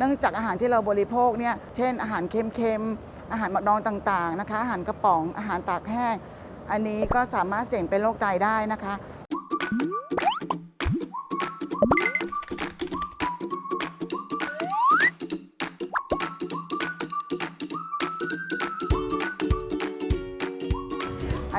เนื่องจากอาหารที่เราบริโภคเนี่ยเช่นอาหารเค็มๆอาหารหมักดองต่างๆนะคะอาหารกระป๋องอาหารตากแห้ง อันนี้ก็สามารถเสี่ยงเป็นโรคไตได้นะคะ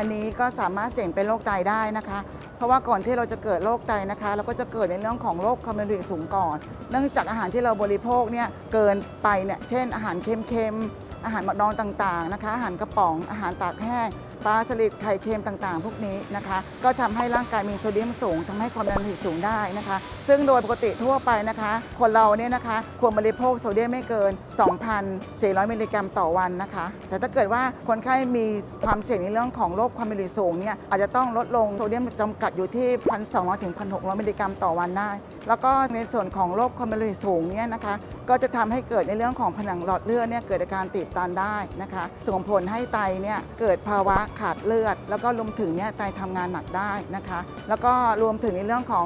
อันนี้ก็สามารถเสี่ยงเป็นโรคไตได้นะคะ เพราะว่าก่อนที่เราจะเกิดโรคไตนะคะ เราก็จะเกิดในเรื่องของโรคคอมมิวนิสูงก่อน เนื่องจากอาหารที่เราบริโภคเนี่ยเกินไปเนี่ยเช่น อาหารเค็มๆอาหารหมักดองต่างๆนะคะ อาหารกระป๋องอาหารตากแห้ง ปลาสลิดไข่เค็มต่างๆ พวกนี้นะคะ ก็ทำให้ร่างกายมีโซเดียมสูงทำให้ความดันโลหิตสูงได้นะคะ ซึ่งโดยปกติทั่วไปนะคะ คนเราเนี่ยนะคะควรบริโภคโซเดียมไม่เกิน 2,400 มิลลิกรัมต่อวันนะคะ แต่ถ้าเกิดว่าคนไข้มีความเสี่ยงในเรื่องของโรคความดันโลหิตสูงเนี่ยอาจจะต้องลดลงโซเดียมจำกัดอยู่ที่ 1,200 ถึง 1,600 มิลลิกรัมต่อวันได้ แล้วก็ในส่วนของโรคความดันโลหิตสูงเนี่ยนะคะก็จะทำให้เกิดในเรื่องของผนังหลอดเลือดเนี่ยเกิดอาการตีบตันได้นะคะ ส่งผลให้ไตเนี่ยเกิดภาวะขาดเลือด แล้วก็รวมถึงเนี่ยไตทำงานหนักได้นะคะ แล้วก็รวมถึงในเรื่องของ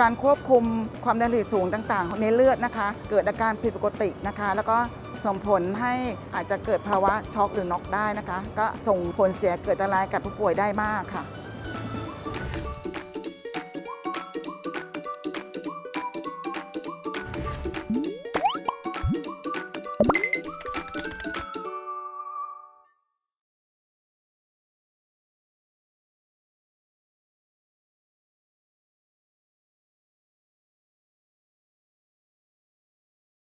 การควบคุมความดันโลหิตสูงต่างๆ ในเลือดนะคะ เกิดอาการผิดปกตินะคะ แล้วก็ส่งผลให้อาจจะเกิดภาวะช็อกหรือน็อกได้นะคะ ก็ส่งผลเสียเกิดอันตรายกับผู้ป่วยได้มากค่ะ